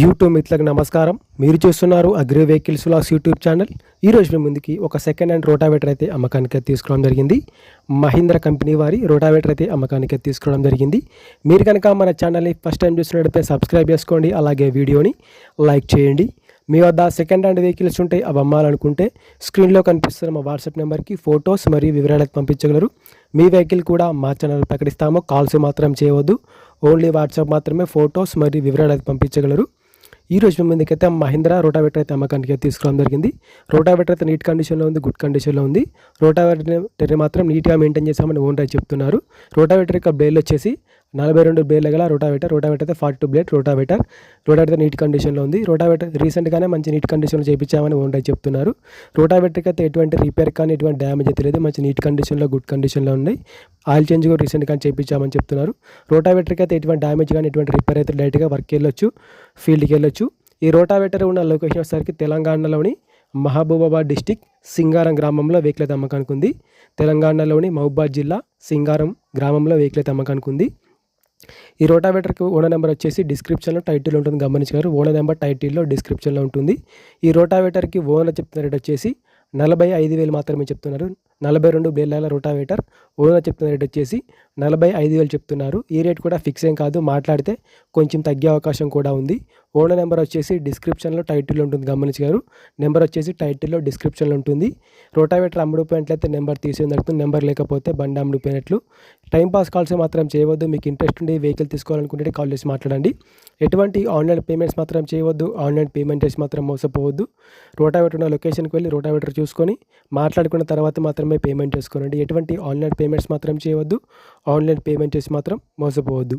YouTube మిత్రులకు నమస్కారం. మీరు చూస్తున్నారు అగ్రి వెహికల్స్ లాస్ యూట్యూబ్ ఛానల్. ఈరోజు మీ ముందుకి ఒక సెకండ్ హ్యాండ్ రోటావేటర్ అయితే అమ్మకానికి తీసుకోవడం జరిగింది. మహీంద్ర కంపెనీ వారి రోటావేటర్ అయితే అమ్మకానికి తీసుకోవడం జరిగింది. మీరు కనుక మన ఛానల్ని ఫస్ట్ టైం చూసినట్టయితే సబ్స్క్రైబ్ చేసుకోండి. అలాగే వీడియోని లైక్ చేయండి. మీ వద్ద సెకండ్ హ్యాండ్ వెహికల్స్ ఉంటే అవి అమ్మాలనుకుంటే స్క్రీన్లో కనిపిస్తున్న మా వాట్సాప్ నెంబర్కి ఫొటోస్ మరియు వివరాలు పంపించగలరు. మీ వెహికల్ కూడా మా ఛానల్ ప్రకటిస్తాము. కాల్స్ మాత్రం చేయవద్దు. ఓన్లీ వాట్సాప్ మాత్రమే ఫొటోస్ మరియు వివరాలు పంపించగలరు. ఈ రోజు మీ ముందుకైతే మహీంద్రా రోటావేటర్ అయితే అమ్మకానికి అయితే తీసుకురావడం జరిగింది. రోటావేటర్ అయితే నీట్ కండిషన్లో ఉంది గుడ్ కండిషన్లో ఉంది. రోటావేటర్ మాత్రం నీట్గా మెయింటైన్ చేసామని ఓన్ రైట్ చెప్తున్నారు. రోటావేటర్ యొక్క బ్లేడ్లు వచ్చేసి నలభై రెండు బ్లేడ్ల గల రోటావేటర్. రోటావేటర్ అయితే forty two blade rotavator. Rotavator neat కండిషన్లో ఉంది. రోటావేటర్ రీసెంట్గానే మంచి నీట్ కండిషన్లో చేయించామని ఓన్ చెప్తున్నారు. రోటావేటర్కి అయితే ఎటువంటి రిపేర్ కానీ ఎటువంటి డ్యామేజ్ అయితే లేదు. మంచి నీట్ కండిషన్లో గుడ్ కండిషన్లో ఉన్నాయి. ఆయిల్ చేంజ్ కూడా రీసెంట్గా చేయించామని చెప్తున్నారు. రోటావేటర్కి అయితే ఎటువంటి డ్యామేజ్ కానీ ఎటువంటి రిపేర్ అయితే డైరెక్ట్గా వర్క్ వెళ్ళొచ్చు ఫీల్డ్కి వెళ్ళొచ్చు. ఈ రోటావేటర్ ఉన్న లొకేషన్ వచ్చేసరికి తెలంగాణలోని మహబూబాబాద్ డిస్టిక్ సింగారం గ్రామంలో వెహికల్ అమ్మకానికి ఉంది. తెలంగాణలోని మహబూబాద్ జిల్లా సింగారం గ్రామంలో వెహికల్ అమ్మకానికి ఉంది. ఈ రోటావేటర్కి ఓనర్ నెంబర్ వచ్చేసి డిస్క్రిప్షన్లో టైటిల్ ఉంటుంది గమనించగలరు. ఓనర్ నెంబర్ టైటిల్లో డిస్క్రిప్షన్లో ఉంటుంది. ఈ రోటావేటర్కి ఓనర్ చెప్తున్న రేట్ వచ్చేసి నలభై ఐదు వేలు మాత్రమే చెప్తున్నారు. నలభై రెండు బ్లేడ్ల రోటావేటర్. ఓనర్ చెప్తున్న రేట్ వచ్చేసి నలభై ఐదు వేలు చెప్తున్నారు. ఈ రేట్ కూడా ఫిక్స్ ఏం కాదు మాట్లాడితే కొంచెం తగ్గే అవకాశం కూడా ఉంది. ఓనర్ నెంబర్ వచ్చేసి డిస్క్రిప్షన్లో టైటిల్ ఉంటుంది గమనించగారు నెంబర్ వచ్చేసి టైటిల్లో డిస్క్రిప్షన్లో ఉంటుంది. రోటావేటర్ అమ్ముడుపోయినట్లయితే నెంబర్ తీసేది జరుగుతుంది నెంబర్ లేకపోతే బండి అమ్ముడుపోయినట్లు. టైం పాస్ కాల్స్ మాత్రం చేయవద్దు మీకు ఇంట్రెస్ట్ ఉండి వెహికల్ తీసుకోవాలనుకుంటే కాల్ చేసి మాట్లాడండి. ఎటువంటి ఆన్లైన్ పేమెంట్స్ మాత్రం చేయవద్దు ఆన్లైన్ పేమెంట్ చేసి మాత్రం మోసపోవద్దు. రోటావేటర్ ఉన్న లొకేషన్కి వెళ్ళి రోటావేటర్ చూసుకొని మాట్లాడుకున్న తర్వాత మాత్రమే పేమెంట్ చేసుకోనండి ఎటువంటి ఆన్లైన్ పేమెంట్స్ మాత్రం చేయవద్దు. ఆన్లైన్ పేమెంట్ చేసి మాత్రం మోసపోవద్దు.